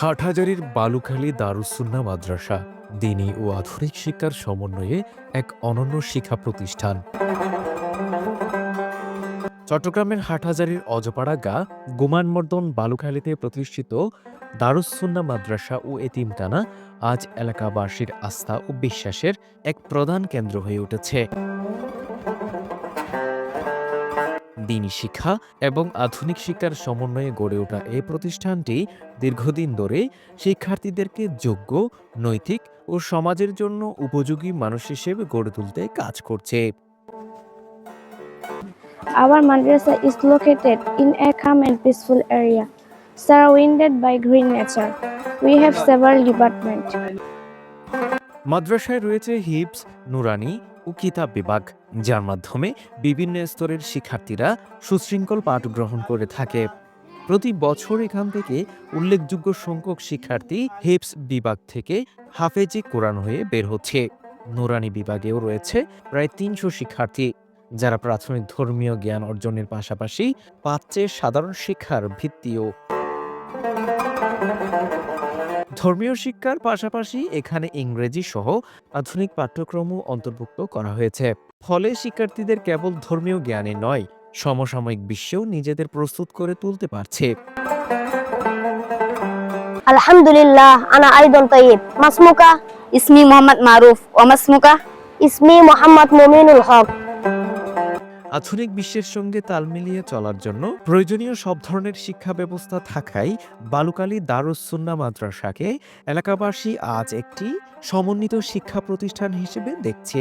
হাটহাজারির বালুখালী দারুসুন্না মাদ্রাসা দিনী ও আধুনিক শিক্ষার সমন্বয়ে এক অনন্য শিক্ষা প্রতিষ্ঠান। চট্টগ্রামের হাটহাজারির অজপাড়া গা গুমানমর্দন বালুখালীতে প্রতিষ্ঠিত দারুসুন্না মাদ্রাসা ও এতিমখানা আজ এলাকাবাসীর আস্থা ও বিশ্বাসের এক প্রধান কেন্দ্র হয়ে উঠেছে। দিনী শিক্ষা এবং আধুনিক শিক্ষার সমন্বয়ে গড়ে ওঠা এই প্রতিষ্ঠানটি দীর্ঘদিন ধরে শিক্ষার্থীদেরকে যোগ্য নৈতিক ও সমাজের জন্য উপযোগী মানুষ হিসেবে গড়ে তুলতে কাজ করছে Our madrasa is located in a calm and peaceful area, surrounded by green nature. We have several departments. মাদ্রাসায় রয়েছে হিপস নুরানি ও কিতাব বিভাগ, যার মাধ্যমে বিভিন্ন স্তরের শিক্ষার্থীরা সুশৃঙ্খল পাঠ গ্রহণ করে থাকে। প্রতি বছর এখান থেকে উল্লেখযোগ্য সংখ্যক শিক্ষার্থী হেপস বিভাগ থেকে হাফেজি কোরআন হয়ে বের হচ্ছে। নুরানি বিভাগেও রয়েছে প্রায় তিনশো শিক্ষার্থী, যারা প্রাথমিক ধর্মীয় জ্ঞান অর্জনের পাশাপাশি পাচ্ছে সাধারণ শিক্ষার ভিত্তিও। ধর্মীয় শিক্ষার পাশাপাশি এখানে ইংরেজি সহ আধুনিক পাঠ্যক্রমও অন্তর্ভুক্ত করা হয়েছে ফলে শিক্ষার্থীদের কেবল ধর্মীয় জ্ঞানে নয়, সমসাময়িক বিশ্বেও নিজেদের প্রস্তুত করে তুলতে পারছে আলহামদুলিল্লাহ ana Aidon Tayyib. Masmuka? Ismi Muhammad Maruf. Wa masmuka? ইসমি Mohammad Muminul Haq. আধুনিক বিশ্বের সঙ্গে তাল মিলিয়ে চলার জন্য প্রয়োজনীয় সব ধরনের শিক্ষা ব্যবস্থা থাকায় বালুকালী দারুসুন্না মাদ্রাসাকে এলাকাবাসী আজ একটি সমন্বিত শিক্ষা প্রতিষ্ঠান হিসেবে দেখছে।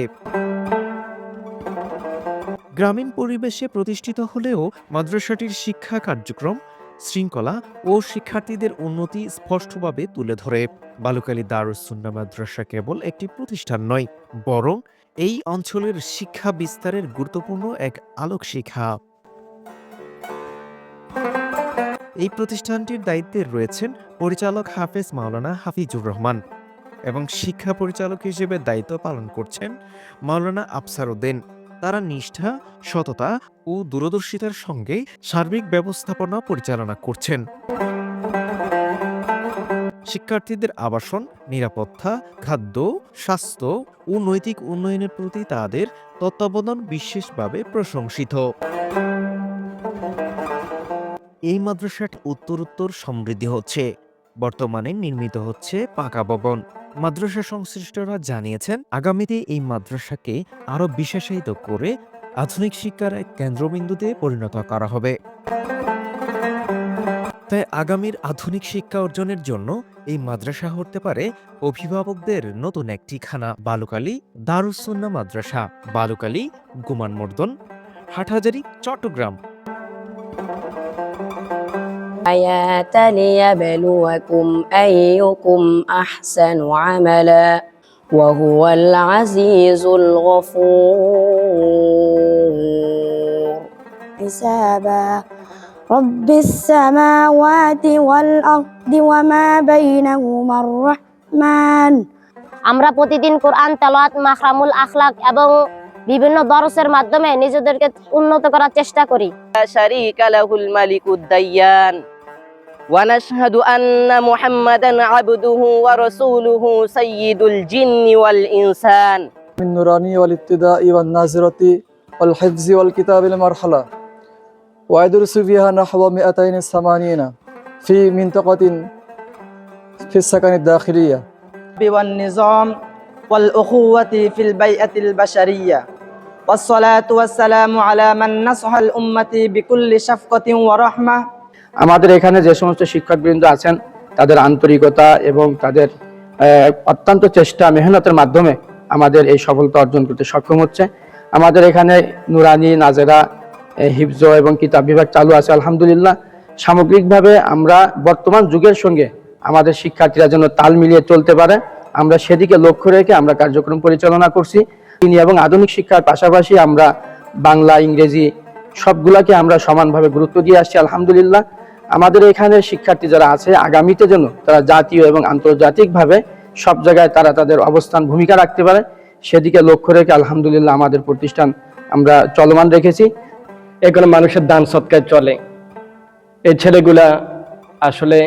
গ্রামীণ পরিবেশে প্রতিষ্ঠিত হলেও মাদ্রাসাটির শিক্ষা কার্যক্রম শৃঙ্খলা ও শিক্ষার্থীদের উন্নতি স্পষ্টভাবে তুলে ধরে। বালুকালী দারুসুন্না মাদ্রাসা কেবল একটি প্রতিষ্ঠান নয়, বরং এই অঞ্চলের শিক্ষা বিস্তারের গুরুত্বপূর্ণ এক আলোক শিখা। এই প্রতিষ্ঠানটির দায়িত্বে রয়েছেন পরিচালক হাফেজ মাওলানা হাফিজুর রহমান এবং শিক্ষা পরিচালক হিসেবে দায়িত্ব পালন করছেন মাওলানা আফসার উদ্দিন। তারা নিষ্ঠা, সততা ও দূরদর্শিতার সঙ্গে সার্বিক ব্যবস্থাপনা পরিচালনা করছেন। শিক্ষার্থীদের আবাসন, নিরাপত্তা, খাদ্য, স্বাস্থ্য ও নৈতিক উন্নয়নের প্রতি তাদের তত্ত্বাবধান বিশেষভাবে প্রশংসিত। এই মাদ্রাসাটি উত্তরোত্তর সমৃদ্ধি হচ্ছে, বর্তমানে নির্মিত হচ্ছে পাকা ভবন। মাদ্রাসা সংশ্লিষ্টরা জানিয়েছেন, আগামীতে এই মাদ্রাসাকে আরও বিশেষায়িত করে আধুনিক শিক্ষার এক কেন্দ্রবিন্দুতে পরিণত করা হবে। তাই আগামীর আধুনিক শিক্ষা অর্জনের জন্য এই মাদ্রাসা হতে পারে অভিভাবকদের নতুন এক ঠিকানা, বালুকালী দারুসুন্না মাদ্রাসা, বালুকালী, গুমানমর্দন, হাটহাজারি, চট্টগ্রাম। آيات ليبلوكم أيكم أحسن عملا وهو العزيز الغفور حسابا رب السماوات والأرض وما بينهما الرحمن আমরা প্রতিদিন কোরআন তেলাওয়াত মাখরামুল আখলাক এবং বিভিন্ন দরসের মাধ্যমে নিজেদেরকে উন্নত করার চেষ্টা করি لا شريك له الملك الديان ونشهد أن محمدا عبده ورسوله سيد الجن والإنسان. من النوراني والابتداء والنازرة والحفظ والكتاب المرحلة. ويدرس فيها نحو 280 في منطقة في السكن الداخلية. والنظام والأخوة في البيئة البشرية. والصلاة والسلام على من نصح الأمة بكل شفقة ورحمة. আমাদের এখানে যে সমস্ত শিক্ষকবৃন্দ আছেন, তাদের আন্তরিকতা এবং তাদের অত্যন্ত চেষ্টা, মেহনতের মাধ্যমে আমাদের এই সফলতা অর্জন করতে সক্ষম হচ্ছে। আমাদের এখানে নুরানি, নাজেরা হিফজ এবং কিতাব বিভাগ চালু আছে, আলহামদুলিল্লাহ। সামগ্রিকভাবে আমরা বর্তমান যুগের সঙ্গে আমাদের শিক্ষার্থীরা যেন তাল মিলিয়ে চলতে পারে, আমরা সেদিকে লক্ষ্য রেখে আমরা কার্যক্রম পরিচালনা করছি। তিনি এবং আধুনিক শিক্ষার পাশাপাশি আমরা বাংলা, ইংরেজি সবগুলাকে আমরা সমানভাবে গুরুত্ব দিয়ে আসছি, আলহামদুলিল্লাহ। আমাদের এখানে শিক্ষার্থী যারা আছে, আগামীতে যেন তারা জাতীয় এবং আন্তর্জাতিকভাবে সব জায়গায় তারা তাদের অবস্থান, ভূমিকা রাখতে পারে, সেদিকে লক্ষ্য রেখে আলহামদুলিল্লাহ আমাদের প্রতিষ্ঠান আমরা চলমান রেখেছি। এখানে মানুষের দান সৎকার চলে। এই ছেলেগুলা আসলে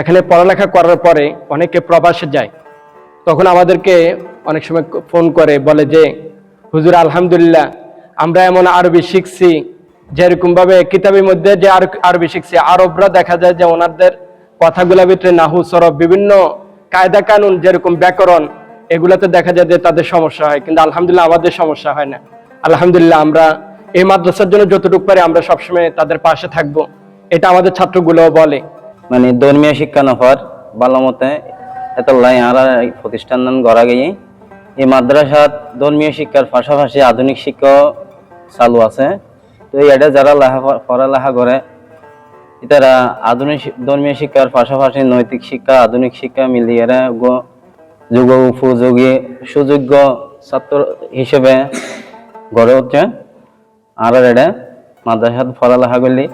এখানে পড়ালেখা করার পরে অনেকে প্রবাসে যায়। তখন আমাদেরকে অনেক সময় ফোন করে, বলে যে, হুজুর, আলহামদুলিল্লাহ, আমরা এমন আরবি শিখছি যেরকম ভাবে কিতাবের মধ্যে যে আর আরবি শিখছে, আরবরা দেখা যায় যে ওনাদের কথাগুলোর ভিতরে নাহু সরব বিভিন্ন কায়দা কানুন যেরকম ব্যাকরণ, এগুলাতে দেখা যায় যে তাদের সমস্যা হয়। কিন্তু আলহামদুলিল্লাহ আমাদের সমস্যা হয় না। আলহামদুলিল্লাহ আমরা এই মাদ্রাসার জন্য যতটুকু পারি আমরা সবসময় তাদের পাশে থাকব। এটা আমাদের ছাত্রগুলোও বলে। মানে ধর্মীয় শিক্ষা নফর ভালো মতে এই প্রতিষ্ঠান গড়া গিয়ে এই মাদ্রাসাত ধর্মীয় শিক্ষার পাশাপাশি আধুনিক শিক্ষা চালু আছে। তো এটা যারা লেখা পড়ালেখা করে তারা আধুনিক ধর্মীয় শিক্ষার পাশাপাশি নৈতিক শিক্ষা, আধুনিক শিক্ষা মিলিয়ে যুগ উপযোগী, সুযোগ্য ছাত্র হিসেবে গড়ে উঠছে। আর এটা মাদ্রাসাত পড়ালেখা করলে।